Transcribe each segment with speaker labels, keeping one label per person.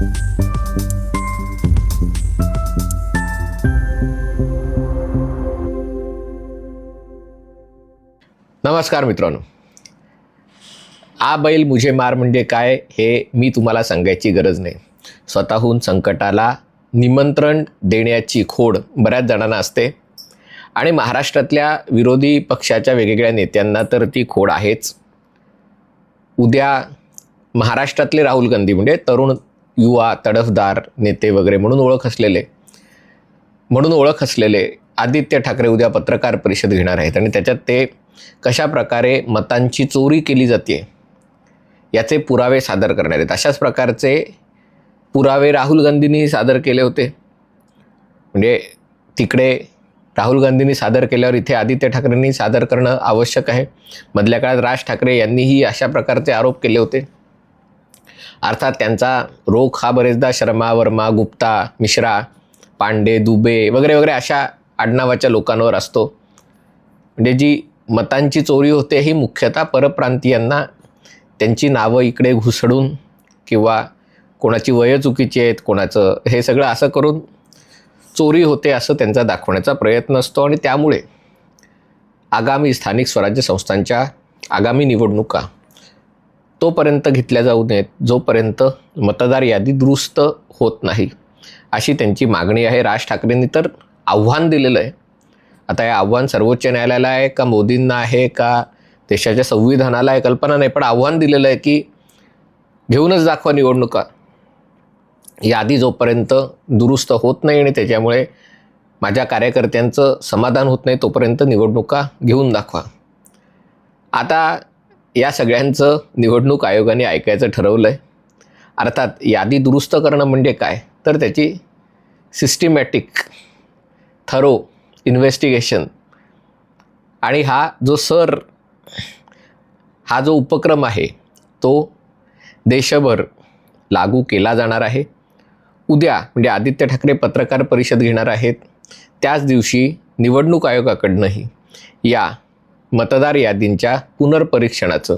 Speaker 1: नमस्कार मित्रांनो. आ बैल मुझे मार म्हणजे काय हे मी तुम्हाला सांगायची गरज नाही. स्वतःहून संकटाला निमंत्रण देण्याची खोड बऱ्याच जणांना असते. आणि महाराष्ट्रातल्या विरोधी पक्षाच्या वेगवेगळ्या नेत्यांना तर ती खोड आहेच. उद्या महाराष्ट्रातले राहुल गांधी म्हणजे तरुण युवा तडफदार नेते वगैरे म्हणून ओळख असलेले म्हणून ओळख असलेले आदित्य ठाकरे उद्या पत्रकार परिषद घेणार आहेत आणि त्याच्यात ते कशा प्रकारे मतांची चोरी केली जाते याचे पुरावे सादर करणार आहेत. अशाच प्रकारचे पुरावे राहुल गांधींनी सादर केले होते. म्हणजे तिकडे राहुल गांधींनी सादर केल्यावर इथे आदित्य ठाकरेंनी सादर करणं आवश्यक आहे. मधल्या काळात राज ठाकरे यांनीही अशा प्रकारचे आरोप केले होते. अर्थात त्यांचा रोख हा बरेचदा शर्मा वर्मा गुप्ता मिश्रा पांडे दुबे वगैरे वगैरे अशा आडनावाच्या लोकांवर असतो. म्हणजे जी मतांची चोरी होते ही मुख्यतः परप्रांतीयांना त्यांची नावं इकडे घुसडून किंवा कोणाची वयं चुकीची आहेत कोणाचं हे सगळं असं करून चोरी होते असं त्यांचा दाखवण्याचा प्रयत्न असतो आणि त्यामुळे आगामी स्थानिक स्वराज्य संस्थांच्या आगामी निवडणुका तोपर्यंत घेतल्या जाऊ नयेत जोपर्यंत मतदार यादी दुरुस्त होत नाही. अशी त्यांची मागणी आहे. राज ठाकरेंनी तर आव्हान दिलेलं आहे. आता हे आव्हान सर्वोच्च न्यायालयाला आहे का मोदींना आहे का देशाच्या संविधानाला आहे? कल्पना नाही पण आव्हान दिलेलं आहे की घेऊनच दाखवा निवडणुका. यादी जोपर्यंत दुरुस्त होत नाही आणि त्याच्यामुळे माझ्या कार्यकर्त्यांचं समाधान होत नाही तोपर्यंत निवडणुका घेऊन दाखवा. आता या सगळ्यांचं निवडणूक आयोगाने ऐकायचं ठरवलं आहे अर्थात यादी दुरुस्त करणं म्हणजे काय? तर त्याची सिस्टिमॅटिक थरो इन्व्हेस्टिगेशन आणि हा जो सर हा जो उपक्रम आहे तो देशभर लागू केला जाणार आहे. उद्या म्हणजे आदित्य ठाकरे पत्रकार परिषद घेणार आहेत. त्याच दिवशी निवडणूक आयोगाकडनंही या मतदार यादींच्या पुनर्परीक्षणाचं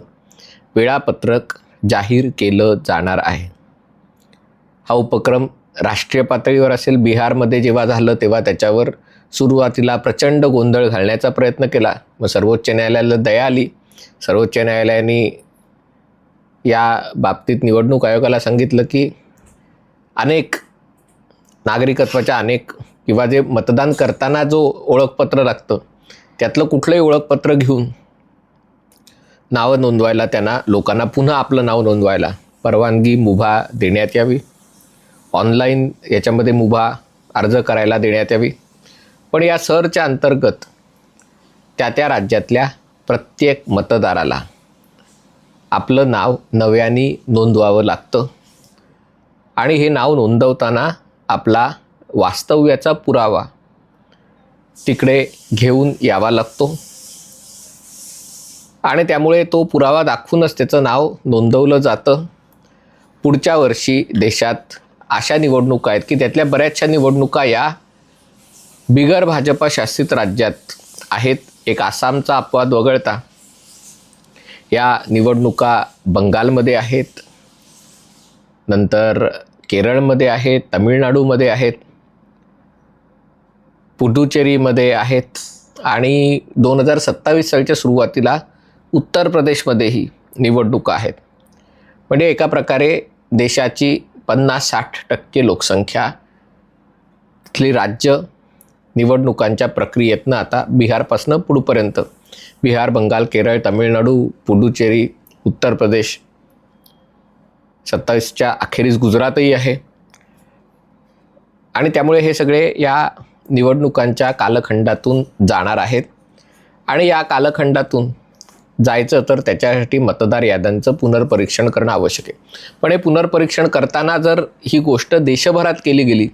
Speaker 1: वेळापत्रक जाहीर केलं जाणार आहे. हा उपक्रम राष्ट्रीय पातळीवर असेल बिहारमध्ये जेव्हा झालं तेव्हा त्याच्यावर सुरुवातीला प्रचंड गोंधळ घालण्याचा प्रयत्न केला. मग सर्वोच्च न्यायालयाला दया आली. सर्वोच्च न्यायालयाने या बाबतीत निवडणूक आयोगाला सांगितलं की अनेक नागरिकत्वाच्या अनेक किंवा जे मतदान करताना जो ओळखपत्र लागतं त्यातलं कुठलंही ओळखपत्र घेऊन नावं नोंदवायला त्यांना लोकांना पुन्हा आपलं नाव नोंदवायला परवानगी मुभा देण्यात यावी. ऑनलाईन याच्यामध्ये मुभा अर्ज करायला देण्यात यावी. पण या सरच्या अंतर्गत त्या त्या राज्यातल्या प्रत्येक मतदाराला आपलं नाव नव्याने नोंदवावं लागतं. आणि हे नाव नोंदवताना आपला वास्तव्याचा पुरावा तिकडे घेऊन यावा लागतो. आणि त्यामुळे तो पुरावा दाखवूनच त्याचं नाव नोंदवलं जातं. पुढच्या वर्षी देशात अशा निवडणुका आहेत की त्यातल्या बऱ्याचशा निवडणुका या बिगर भाजपा शासित राज्यात आहेत. एक आसामचा अपवाद वगळता या निवडणुका बंगालमध्ये आहेत. नंतर केरळमध्ये आहेत तमिळनाडूमध्ये आहेत. पुडुचेरीमध्ये आहेत. आणि दोन हजार सत्तावीस सालच्या सुरुवातीला उत्तर प्रदेशमध्येही निवडणुका आहेत. म्हणजे एका प्रकारे देशाची पन्नास साठ टक्के लोकसंख्या तिथली राज्य निवडणुकांच्या प्रक्रियेतनं आता बिहारपासनं पुढपर्यंत. बिहार बंगाल केरळ तामिळनाडू पुडुचेरी उत्तर प्रदेश सत्तावीसच्या अखेरीस गुजरातही आहे. आणि त्यामुळे हे सगळे या निवडणुकांच्या कालखंडातून जाणार आहेत. आणि या कालखंडातून जायचं तर त्याच्यासाठी मतदार याद्यांचं पुनर्परीक्षण करणं आवश्यक आहे. पण हे पुनर्परीक्षण करताना जर ही गोष्ट देशभरात केली गेली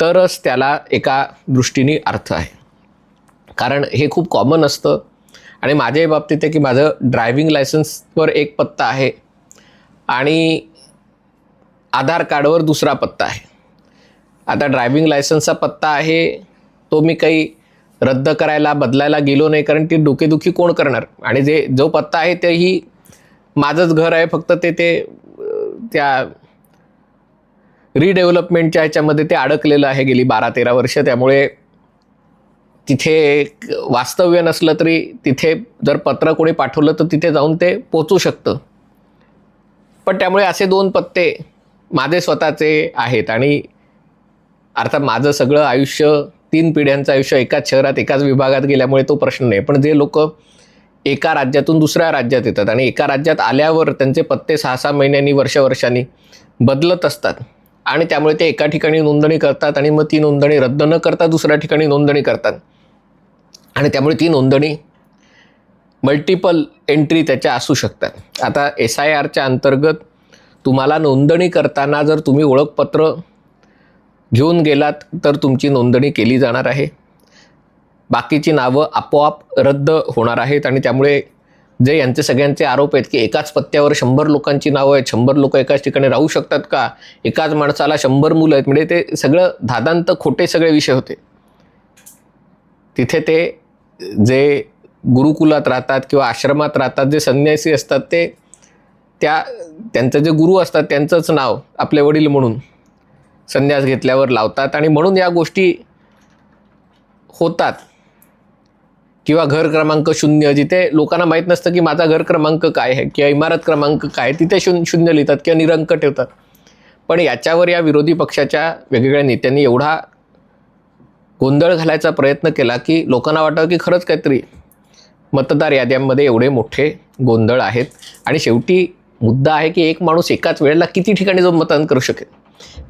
Speaker 1: तरच त्याला एका दृष्टीने अर्थ आहे. कारण हे खूप कॉमन असतं. आणि माझ्याही बाबतीत आहे की माझं ड्रायव्हिंग लायसन्सवर एक पत्ता आहे. आणि आधार कार्डवर दुसरा पत्ता आहे. आता ड्रायव्हिंग लायसन्सचा पत्ता आहे तो मी काही रद्द करायला बदलायला गेलो नाही कारण ती डोकेदुखी कोण करणार? आणि जे जो पत्ता आहे तेही माझंच घर आहे फक्त ते ते त्या रिडेव्हलपमेंटच्या ह्याच्यामध्ये ते अडकलेलं आहे गेली बारा तेरा वर्ष. त्यामुळे तिथे एक वास्तव्य नसलं तरी तिथे जर पत्र कोणी पाठवलं तर तिथे जाऊन ते पोचू शकतं. पण त्यामुळे असे दोन पत्ते माझे स्वतःचे आहेत आणि अर्थात माझं सगळं आयुष्य तीन पिढ्यांचं आयुष्य एकाच शहरात एकाच विभागात गेल्यामुळे तो प्रश्न नाही. पण जे लोक एका राज्यातून दुसऱ्या राज्यात येतात आणि एका राज्यात आल्यावर त्यांचे पत्ते सहा सहा महिन्यांनी वर्ष वर्षांनी बदलत असतात. आणि त्यामुळे ते एका ठिकाणी नोंदणी करतात आणि मग ती नोंदणी रद्द न करता दुसऱ्या ठिकाणी नोंदणी करतात. आणि त्यामुळे ती नोंदणी मल्टिपल एंट्री त्याच्या असू शकतात. आता एस आय आरच्या अंतर्गत तुम्हाला नोंदणी करताना जर तुम्ही ओळखपत्र घेऊन गेलात तर तुमची नोंदणी केली जाणार आहे. बाकीची नावं आपोआप रद्द होणार आहेत आणि त्यामुळे जे यांचे सगळ्यांचे आरोप आहेत की एकाच पत्त्यावर शंभर लोकांची नावं आहेत शंभर लोक एकाच ठिकाणी राहू शकतात का? एकाच माणसाला शंभर मुलं आहेत. म्हणजे ते सगळं धादांत खोटे सगळे विषय होते. तिथे ते जे गुरुकुलात राहतात किंवा आश्रमात राहतात जे संन्यासी असतात ते त्या त्यांचं जे गुरु असतात त्यांचंच नाव आपले वडील म्हणून संन्यास घेतल्यावर लावतात आणि म्हणून या गोष्टी होतात. किंवा घर क्रमांक शून्य जिथे लोकांना माहीत नसतं की माझा घर क्रमांक काय आहे किंवा इमारत क्रमांक काय तिथे शून्य शून्य लिहितात किंवा निरंक ठेवतात. पण याच्यावर या विरोधी पक्षाच्या वेगवेगळ्या नेत्यांनी एवढा गोंधळ घालायचा प्रयत्न केला की लोकांना वाटतं की खरंच काहीतरी मतदार याद्यांमध्ये एवढे मोठे गोंधळ आहेत. आणि शेवटी मुद्दा आहे की एक माणूस एकाच वेळेला किती ठिकाणी जाऊन मतदान करू शकेल?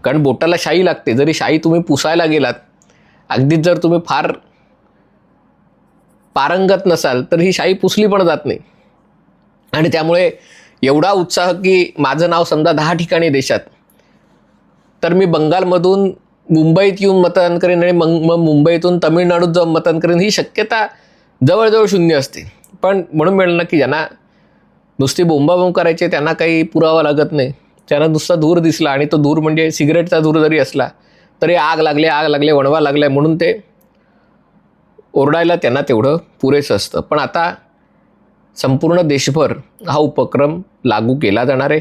Speaker 1: कारण बोटाला शाई लागते. जरी शाई तुम्ही पुसायला गेलात अगदीच जर तुम्ही फार पारंगत नसाल तर ही शाई पुसली पण जात नाही. आणि त्यामुळे एवढा उत्साह की माझं नाव समजा दहा ठिकाणी देशात तर मी बंगालमधून मुंबईत येऊन मतदान करेन आणि मग मग मुंबईतून तमिळनाडूत जाऊन मतदान करेन ही शक्यता जवळजवळ शून्य असते. पण म्हणून मिळलं ना की ज्यांना नुसती बोंबाबोंब करायचे त्यांना काही पुरावा लागत नाही. त्यानं नुसता धूर दिसला आणि तो धूर म्हणजे सिगरेटचा धूर जरी असला तरी आग लागले आग लागले वणवा लागले म्हणून ते ओरडायला त्यांना तेवढं पुरेसं असतं. पण आता संपूर्ण देशभर हा उपक्रम लागू केला जाणार आहे.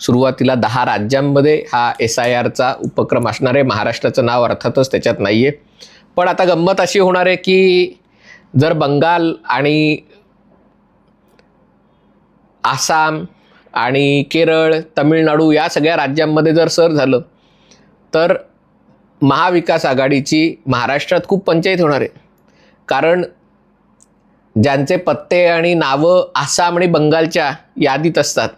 Speaker 1: सुरुवातीला दहा राज्यांमध्ये हा एस आय आरचा उपक्रम असणार आहे. महाराष्ट्राचं नाव अर्थातच त्याच्यात नाही आहे पण आता गंमत अशी होणार आहे की जर बंगाल आणि आसाम आणि केरळ तमिळनाडू या सगळ्या राज्यांमध्ये जर सर झालं तर महाविकास आघाडीची महाराष्ट्रात खूप पंचायत होणार आहे. कारण ज्यांचे पत्ते आणि नावं आसाम आणि बंगालच्या यादीत असतात.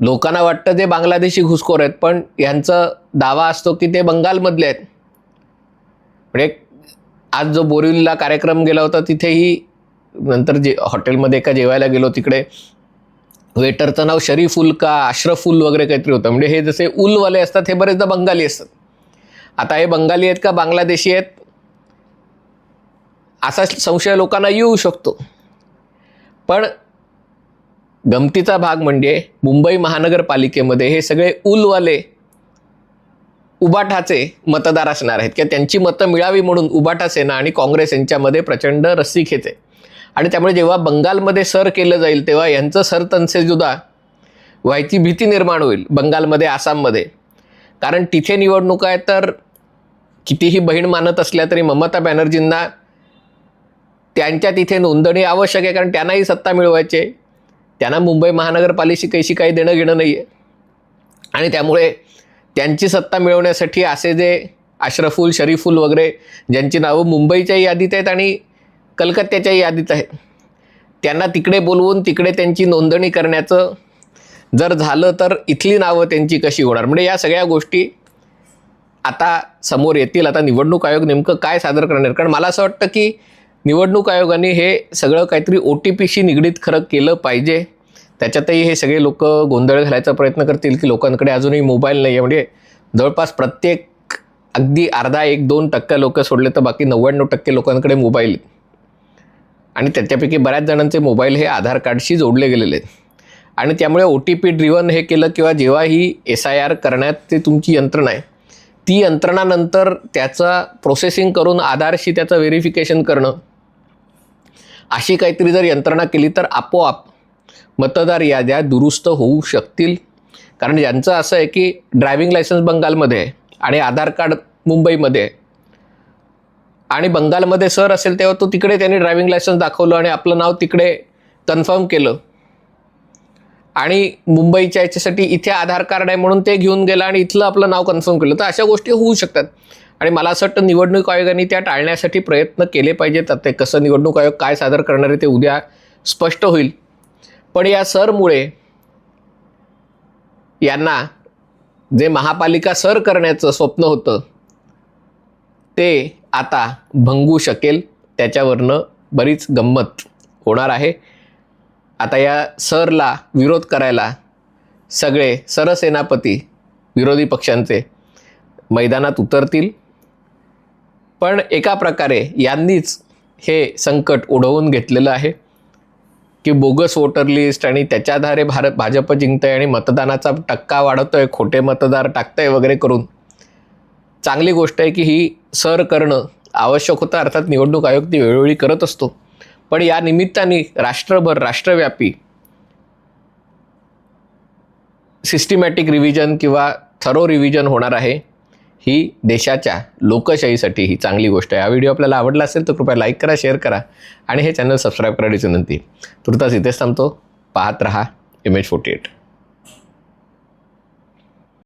Speaker 1: लोकांना वाटतं ते बांगलादेशी घुसखोर आहेत पण यांचा दावा असतो की ते बंगालमधले आहेत. म्हणजे आज जो बोरिवलीला कार्यक्रम गेला होता तिथेही नंतर जे हॉटेलमध्ये एका जेवायला गेलो तिकडे वेटरचं नाव शरीफुल का अश्रफुल वगैरे काहीतरी होतं. म्हणजे हे जसे उलवाले असतात हे बरेचदा बंगाली असतात. आता हे बंगाली आहेत का बांगलादेशी आहेत? असा संशय लोकांना येऊ शकतो. पण गमतीचा भाग म्हणजे मुंबई महानगरपालिकेमध्ये हे सगळे उलवाले उबाठाचे मतदार असणार आहेत. किंवा त्यांची मतं मिळावी म्हणून उबाठा सेना आणि काँग्रेस यांच्यामध्ये प्रचंड रस्सीखेच आहे. आणि त्यामुळे जेव्हा बंगालमध्ये सर केलं जाईल तेव्हा यांचं सरतनसेजुदा व्हायची भीती निर्माण होईल बंगालमध्ये आसाममध्ये. कारण तिथे निवडणूक आहे तर कितीही बहीण मानत असल्या तरी ममता बॅनर्जींना त्यांच्या तिथे नोंदणी आवश्यक आहे कारण त्यांनाही सत्ता मिळवायची आहे. त्यांना मुंबई महानगरपालिकेशी काही देणं घेणं नाही आहे आणि त्यामुळे त्यांची सत्ता मिळवण्यासाठी असे जे अशरफुल शरीफुल वगैरे ज्यांची नावं मुंबईच्याही यादीत आहेत आणि कलकत्त्याच्याही यादीत आहेत त्यांना तिकडे बोलवून तिकडे त्यांची नोंदणी करण्याचं जर झालं तर इथली नावं त्यांची कशी होणार? म्हणजे या सगळ्या गोष्टी आता समोर येतील. आता निवडणूक आयोग नेमकं काय सादर करणार? कारण मला असं वाटतं की निवडणूक आयोगाने हे सगळं काहीतरी ओ टी पीशी निगडीत खरं केलं पाहिजे. त्याच्यातही हे सगळे लोक गोंधळ घालायचा प्रयत्न करतील की लोकांकडे अजूनही मोबाईल नाही आहे. म्हणजे जवळपास प्रत्येक अगदी अर्धा एक दोन टक्के लोक सोडले तर बाकी नव्याण्णव टक्के लोकांकडे मोबाईल आहेत. आणि त्याच्यापैकी बऱ्याच जणांचे मोबाईल हे आधार कार्डशी जोडले गेलेले आहेत. आणि त्यामुळे ओ टी पी ड्रिवन हे केलं किंवा जेव्हा ही एस आय आर करण्यात ते तुमची यंत्रणा आहे ती यंत्रणानंतर त्याचा प्रोसेसिंग करून आधारशी त्याचं व्हेरिफिकेशन करणं अशी काहीतरी जर यंत्रणा केली तर आपोआप मतदार याद्या दुरुस्त होऊ शकतील. कारण ज्यांचं असं आहे की ड्रायव्हिंग लायसन्स बंगालमध्ये आहे आणि आधार कार्ड मुंबईमध्ये आहे आणि बंगालमध्ये सर असेल तेव्हा तो तिकडे त्यांनी ड्रायव्हिंग लायसन्स दाखवलं आणि आपलं नाव तिकडे कन्फर्म केलं. आणि मुंबईच्या याच्यासाठी इथे आधार कार्ड आहे म्हणून ते घेऊन गेला आणि इथलं आपलं नाव कन्फर्म केलं. तर अशा गोष्टी होऊ शकतात. आणि मला असं वाटतं निवडणूक आयोगाने त्या टाळण्यासाठी प्रयत्न केले पाहिजेत. आता ते कसं निवडणूक आयोग काय सादर करणार आहे ते उद्या स्पष्ट होईल. पण या सरमुळे यांना जे महापालिका सर करण्याचं स्वप्न होतं ते आता भंगू शकेल त्याच्यावरनं बरीच गंमत होणार आहे. आता या सरला विरोध करायला सगळे सरसेनापती विरोधी पक्षांचे मैदानात उतरतील. पण एका प्रकारे यांनीच हे संकट ओढवून घेतलेलं आहे की बोगस वोटर लिस्ट आणि त्याच्या आधारे भारत भाजप जिंकतंय आणि मतदानाचा टक्का वाढवतोय खोटे मतदार टाकतंय वगैरे करून चांगली गोष्ट आहे की ही सर करणं आवश्यक होतं अर्थात निवडणूक आयोग ती वेळोवेळी करत असतो. पण या निमित्ताने राष्ट्रभर राष्ट्रव्यापी सिस्टिमॅटिक रिव्हिजन किंवा थरो रिव्हिजन होणार आहे. ही देशाच्या लोकशाहीसाठी ही चांगली गोष्ट आहे. हा व्हिडिओ आपल्याला आवडला असेल तर कृपया लाईक करा शेअर करा आणि हे चॅनल सबस्क्राईब करायची विनंती. तुर्तास इथेच थांबतो. पाहत रहा इमेज फोर्टी एट